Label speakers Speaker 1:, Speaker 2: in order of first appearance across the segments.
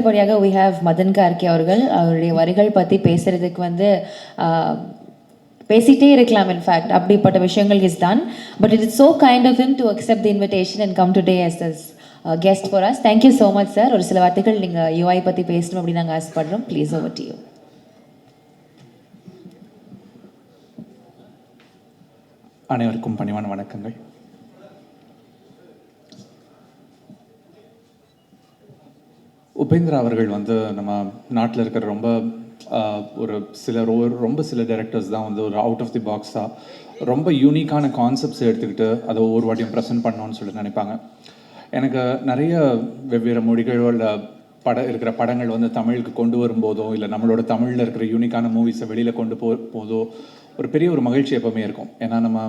Speaker 1: அடுத்தபடியாக we have Madan Kharge அவர்கள் அவருடைய வரிகள் பற்றி பேசுறதுக்கு வந்து பேசிகிட்டே பேசிட்டே இருக்கலாம் இன்ஃபேக்ட் அப்படிப்பட்ட விஷயங்கள் இஸ் தான் but it is so kind of him to accept the invitation and come today as as guest for us thank you so much sir ஒரு சில வார்த்தைகள் நீங்கள் யூஐ பற்றி பேசணும் அப்படின்னு நாங்கள் ஆசைப்படுறோம். ப்ளீஸ் ஓவர் டு யூ
Speaker 2: அனைவருக்கும் பணிவான வணக்கங்கள். உபேந்திரா அவர்கள் வந்து நம்ம நாட்டில் இருக்கிற ரொம்ப ஒரு சில ரொம்ப சில டேரக்டர்ஸ் தான் வந்து ஒரு அவுட் ஆஃப் தி பாக்ஸாக ரொம்ப யூனிக்கான கான்செப்ட்ஸ் எடுத்துக்கிட்டு அதை ஒவ்வொரு வாட்டியும் ப்ரெசென்ட் பண்ணணும்னு சொல்லி நினைப்பாங்க. எனக்கு நிறைய வெவ்வேறு மொழிகளோட பட இருக்கிற படங்கள் வந்து தமிழுக்கு கொண்டு வரும்போதோ இல்லை நம்மளோட தமிழில் இருக்கிற யூனிக்கான மூவிஸை வெளியில் கொண்டு போ போதோ ஒரு பெரிய ஒரு மகிழ்ச்சி எப்பவுமே இருக்கும். ஏன்னா நம்ம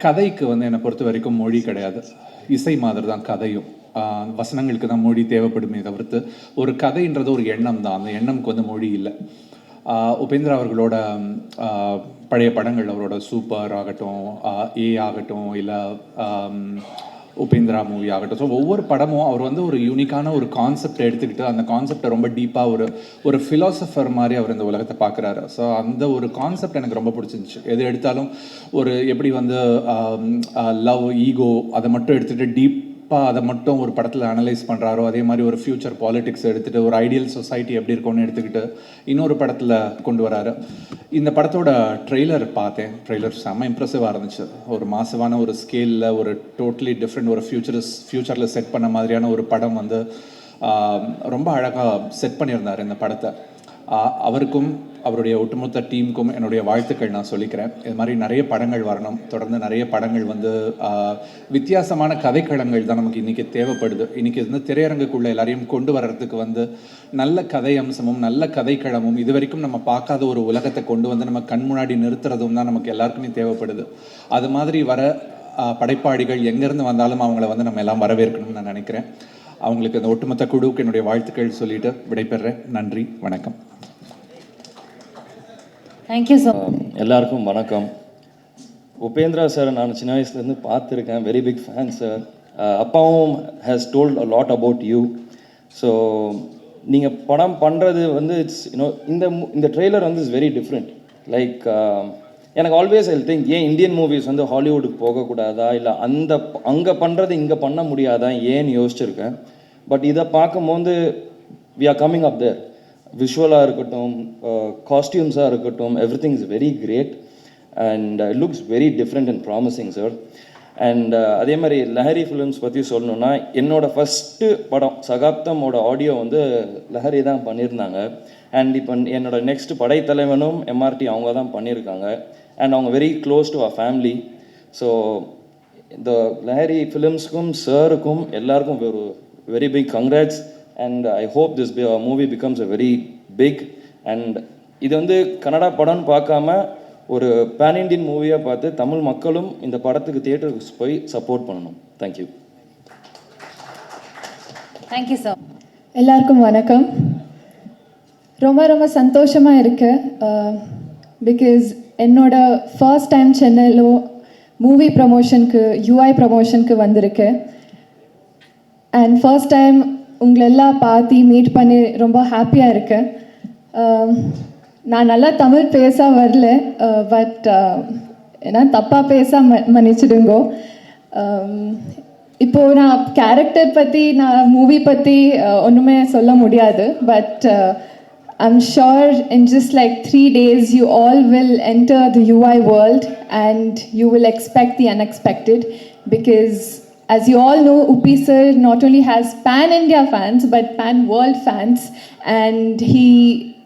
Speaker 2: கதைக்கு வந்து என்னை பொறுத்த வரைக்கும் மொழி கிடையாது. இசை மாதிரி தான் கதையும். வசனங்களுக்கு தான் மொழி தேவைப்படுமே தவிர்த்து ஒரு கதைன்றது ஒரு எண்ணம் தான். அந்த எண்ணம்க்கு வந்து மொழி இல்லை. உபேந்திரா அவர்களோட பழைய படங்கள் அவரோட சூப்பர் ஆகட்டும் ஏ ஆகட்டும் இல்லை உபேந்திரா மூவி ஆகட்டும். ஸோ ஒவ்வொரு படமும் அவர் வந்து ஒரு யூனிக்கான ஒரு கான்செப்ட் எடுத்துக்கிட்டு அந்த கான்செப்டை ரொம்ப டீப்பாக ஒரு ஒரு ஃபிலாசபர் மாதிரி அவர் இந்த உலகத்தை பார்க்குறாரு. ஸோ அந்த ஒரு கான்செப்ட் எனக்கு ரொம்ப பிடிச்சிருந்துச்சு. எது எடுத்தாலும் ஒரு எப்படி வந்து லவ் ஈகோ அதை மட்டும் எடுத்துகிட்டு டீப்பாக அதை மட்டும் ஒரு படத்தில் அனலைஸ் பண்ணுறாரோ அதே மாதிரி ஒரு ஃப்யூச்சர் பாலிட்டிக்ஸ் எடுத்துகிட்டு ஒரு ஐடியல் சொசைட்டி எப்படி இருக்கும்னு எடுத்துக்கிட்டு இன்னொரு படத்தில் கொண்டு வராரு. இந்த படத்தோட ட்ரெய்லர் பார்த்தேன். ட்ரெய்லர் செம்ம இம்ப்ரெசிவாக இருந்துச்சு. ஒரு மாசமான ஒரு ஸ்கேலில் ஒரு டோட்டலி டிஃப்ரெண்ட் ஒரு ஃபியூச்சர்ஸ் ஃப்யூச்சரில் செட் பண்ண மாதிரியான ஒரு படம் வந்து ரொம்ப அழகாக செட் பண்ணியிருந்தார் இந்த படத்தை. அவருக்கும் அவருடைய ஒட்டுமொத்த டீமுக்கும் என்னுடைய வாழ்த்துக்கள் நான் சொல்லிக்கிறேன். இது மாதிரி நிறைய படங்கள் வரணும். தொடர்ந்து நிறைய படங்கள் வந்து வித்தியாசமான கதைக்களங்கள் தான் நமக்கு இன்றைக்கி தேவைப்படுது. இன்றைக்கி வந்து திரையரங்குக்குள்ளே எல்லாரையும் கொண்டு வர்றதுக்கு வந்து நல்ல கதை அம்சமும் நல்ல கதைக்களமும் இது வரைக்கும் நம்ம பார்க்காத ஒரு உலகத்தை கொண்டு வந்து நம்ம கண் முன்னாடி நிறுத்துறதும் தான் நமக்கு எல்லாருக்குமே தேவைப்படுது. அது மாதிரி வர படைப்பாளிகள் எங்கேருந்து வந்தாலும் அவங்கள வந்து நம்ம எல்லாம் வரவேற்கணும்னு நான் நினைக்கிறேன். அவங்களுக்கு அந்த ஒட்டுமொத்த குழுவுக்கு என்னுடைய வாழ்த்துக்கள் சொல்லிட்டு விடைபெறுறேன் நன்றி. வணக்கம்.
Speaker 1: தேங்க்யூ சார் um,
Speaker 3: எல்லாருக்கும் வணக்கம். உபேந்திரா சார் நான் சின்ன வயசுலேருந்து பார்த்துருக்கேன். Very big fan sir uh, அப்பாவும் has told a lot about you so நீங்கள் படம் பண்ணுறது வந்து இட்ஸ் யூனோ இந்த இந்த ட்ரெய்லர் வந்து இஸ் வெரி டிஃப்ரெண்ட் லைக் எனக்கு ஆல்வேஸ் ஐ திங்க் ஏன் இந்தியன் மூவிஸ் வந்து ஹாலிவுட்டுக்கு போகக்கூடாதா? இல்லை அந்த அங்கே பண்ணுறது இங்கே பண்ண முடியாதா? ஏன்னு யோசிச்சிருக்கேன். பட் இதை பார்க்கும்போது we are coming up there விஷுவலாக இருக்கட்டும் காஸ்டியூம்ஸாக இருக்கட்டும் every thing is very great and looks very different and promising sir and அதே மாதிரி லஹரி ஃபிலிம்ஸ் பற்றி சொல்லணும்னா என்னோடய ஃபஸ்ட்டு படம் சகாப்தமோட ஆடியோ வந்து லஹரி தான் பண்ணியிருந்தாங்க. அண்ட் இப்போ என்னோட நெக்ஸ்ட் படைத்தலைவனும் எம்ஆர்டி அவங்க தான் பண்ணியிருக்காங்க. அண்ட் அவங்க very close to a family so இந்த லஹரி ஃபிலிம்ஸ்க்கும் சாருக்கும் எல்லாருக்கும் ஒரு very big congrats and I hope this movie becomes a very big and இது வந்து கன்னடா படம்னு பார்க்காம ஒரு பேன் இண்டியன் மூவியாக பார்த்து தமிழ் மக்களும் இந்த படத்துக்கு தியேட்டருக்கு போய் சப்போர்ட் பண்ணணும். தேங்க்யூ
Speaker 1: தேங்க்யூ ஸோ
Speaker 4: எல்லாருக்கும் வணக்கம். ரொம்ப ரொம்ப சந்தோஷமாக இருக்கு பிகாஸ் என்னோட ஃபர்ஸ்ட் டைம் சென்னையில் மூவி ப்ரமோஷனுக்கு யூஐ ப்ரமோஷனுக்கு வந்திருக்கு. அண்ட் ஃபர்ஸ்ட் டைம் உங்களெல்லாம் பார்த்து மீட் பண்ணி ரொம்ப ஹாப்பியாக இருக்கேன். நான் நல்லா தமிழ் பேச வரல பட் ஏன்னா தப்பாக பேச ம மன்னிச்சிடுங்கோ. இப்போது நான் கேரக்டர் பற்றி நான் மூவி பற்றி ஒன்றுமே சொல்ல முடியாது but I'm sure in just like three days, you all will enter the UI world and you will expect the unexpected because, as you all know, Upi sir not only has pan India fans but pan world fans, and he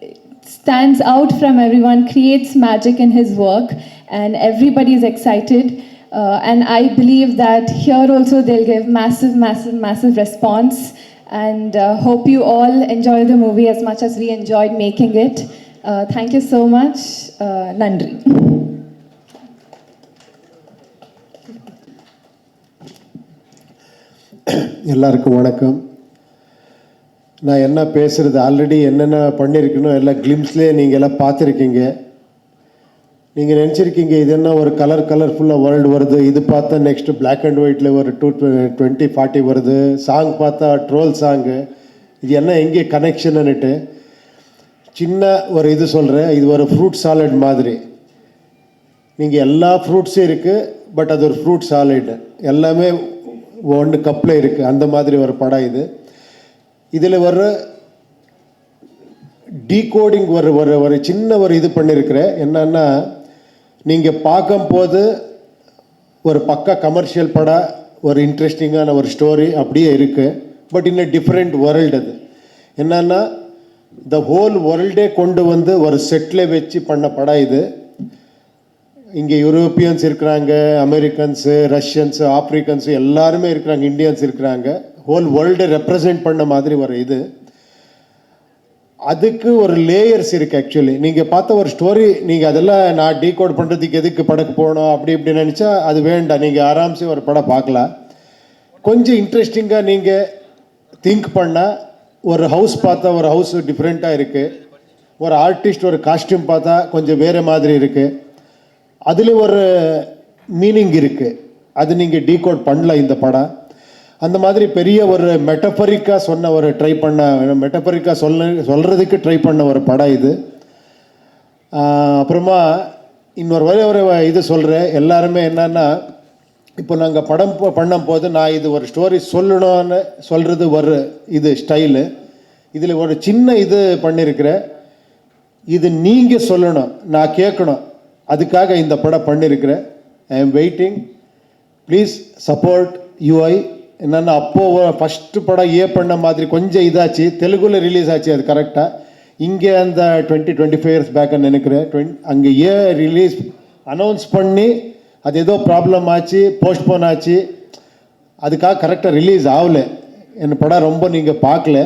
Speaker 4: stands out from everyone, creates magic in his work, and everybody is excited. Uh, and I believe that here also they'll give massive, massive, massive response. And uh, hope you all enjoy the movie as much as we enjoyed making it. Uh, thank you so much. Uh, Nandri.
Speaker 5: எல்லாருக்கும் வணக்கம். நான் என்ன பேசுகிறது already என்னென்ன பண்ணியிருக்கணும் எல்லாம் கிளிம்ஸ்லேயே நீங்கள் எல்லாம் பார்த்துருக்கீங்க. நீங்கள் நினச்சிருக்கீங்க இது என்ன ஒரு கலர் கலர்ஃபுல்லாக வேர்ல்டு வருது? இது பார்த்தா நெக்ஸ்ட்டு பிளாக் அண்ட் ஒயிட்டில் ஒரு டூ டுவெண்ட்டி ஃபார்ட்டி வருது. சாங் பார்த்தா ட்ரோல் சாங்கு இது என்ன எங்கே கனெக்ஷன்னுட்டு சின்ன ஒரு இது சொல்கிறேன் இது ஒரு ஃப்ரூட் சாலட் மாதிரி. நீங்கள் எல்லா ஃப்ரூட்ஸும் இருக்குது பட் அது ஒரு ஃப்ரூட் சாலட் எல்லாமே ஒன்று கப்பில் இருக்குது அந்த மாதிரி ஒரு படம் இது. இதில் வர்ற டீகோடிங் ஒரு ஒரு ஒரு சின்ன ஒரு இது பண்ணியிருக்கிறேன் என்னன்னா நீங்கள் பார்க்கும்போது ஒரு பக்கா கமர்ஷியல் படம் ஒரு இன்ட்ரெஸ்டிங்கான ஒரு ஸ்டோரி அப்படியே இருக்குது பட் இன்னும் டிஃப்ரெண்ட் வேர்ல்டு அது. என்னன்னா த ஹோல் வேர்ல்டே கொண்டு வந்து ஒரு செட்டில் வச்சு பண்ண படம் இது. இங்கே யூரோப்பியன்ஸ் இருக்கிறாங்க அமெரிக்கன்ஸு ரஷ்யன்ஸு ஆப்ரிக்கன்ஸு எல்லாருமே இருக்கிறாங்க இந்தியன்ஸ் இருக்கிறாங்க. ஹோல் வேர்ல்டை ரெப்ரசன்ட் பண்ண மாதிரி ஒரு இது. அதுக்கு ஒரு லேயர்ஸ் இருக்குது ஆக்சுவலி நீங்கள் பார்த்த ஒரு ஸ்டோரி நீங்கள் அதெல்லாம் நான் டீகோட் பண்ணுறதுக்கு எதுக்கு படக்கு போகணும் அப்படி இப்படி நினச்சா அது வேண்டாம். நீங்கள் ஆராம்சே ஒரு படம் பார்க்கலாம். கொஞ்சம் இன்ட்ரெஸ்டிங்காக நீங்கள் திங்க் பண்ணால் ஒரு ஹவுஸ் பார்த்தா ஒரு ஹவுஸ் டிஃப்ரெண்ட்டாக இருக்குது ஒரு ஆர்டிஸ்ட் ஒரு காஸ்டியூம் பார்த்தா கொஞ்சம் வேறு மாதிரி இருக்குது அதில் ஒரு மீனிங் இருக்குது அது நீங்கள் டீகோட் பண்ணல இந்த படம். அந்த மாதிரி பெரிய ஒரு மெட்டபரிக்காக சொன்ன ஒரு ட்ரை பண்ண மெட்டபரிக்காக சொல்ல சொல்கிறதுக்கு ட்ரை பண்ண ஒரு படம் இது. அப்புறமா இன்னொரு வரை ஒரு இது சொல்கிறேன் எல்லாருமே என்னென்னா இப்போ நாங்கள் படம் பண்ணும் போது நான் இது ஒரு ஸ்டோரி சொல்லணும்னு சொல்கிறது ஒரு இது ஸ்டைலு இதில் ஒரு சின்ன இது பண்ணியிருக்கிறேன் இது நீங்கள் சொல்லணும். நான் கேட்கணும். அதுக்காக இந்த படம் பண்ணியிருக்கிறேன் I am waiting please support UI என்னென்னா அப்போது ஃபஸ்ட்டு படம் ஏ பண்ண மாதிரி கொஞ்சம் இதாச்சு. தெலுங்குல ரிலீஸ் ஆச்சு அது கரெக்டாக இங்கே அந்த டுவெண்ட்டி டுவெண்ட்டி ஃபைவ் இயர்ஸ் பேக்குன்னு நினைக்கிறேன் டுவெண்ட் அங்கே ஏ ரிலீஸ் அனௌன்ஸ் பண்ணி அது ஏதோ ப்ராப்ளம் ஆச்சு போஸ்ட்போன் ஆச்சு. அதுக்காக கரெக்டாக ரிலீஸ் ஆகல. என் படம் ரொம்ப நீங்கள் பார்க்கல.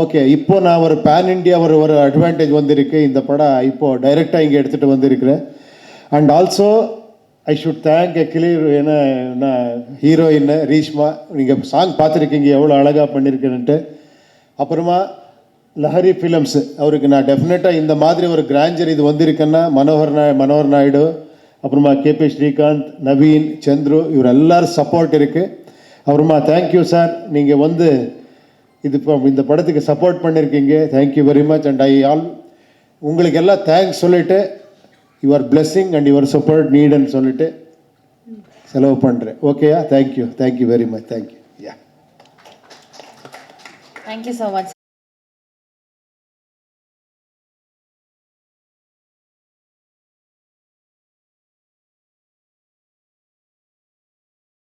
Speaker 5: ஓகே இப்போ நான் ஒரு பேன் இண்டியா ஒரு ஒரு அட்வான்டேஜ் வந்திருக்கு. இந்த படம் இப்போ டைரெக்டாக இங்கே எடுத்துகிட்டு வந்திருக்கிறேன். And also I should thank actually ஏன்னா நான் ஹீரோயின் ரீஷ்மா நீங்கள் சாங் பார்த்துருக்கீங்க எவ்வளோ அழகாக பண்ணியிருக்கேன்ட்டு அப்புறமா லஹரி ஃபிலிம்ஸ் அவருக்கு நான் டெஃபினட்டாக இந்த மாதிரி ஒரு கிராஞ்சர் இது வந்திருக்கேன்னா மனோகர் நாய் மனோகர் நாயுடு அப்புறமா கேபி ஸ்ரீகாந்த் நவீன் சந்துரு இவர் எல்லாரும் சப்போர்ட் இருக்குது அப்புறமா தேங்க்யூ சார் நீங்கள் வந்து இது இப்போ இந்த படத்துக்கு சப்போர்ட் பண்ணியிருக்கீங்க thank you very much and I all உங்களுக்கு எல்லாம் தேங்க்ஸ் சொல்லிட்டு your blessing and your support நீடுன்னு சொல்லிட்டு செலவு பண்ணுறேன் ஓகேயா thank you thank you very much thank you yeah
Speaker 1: thank you so much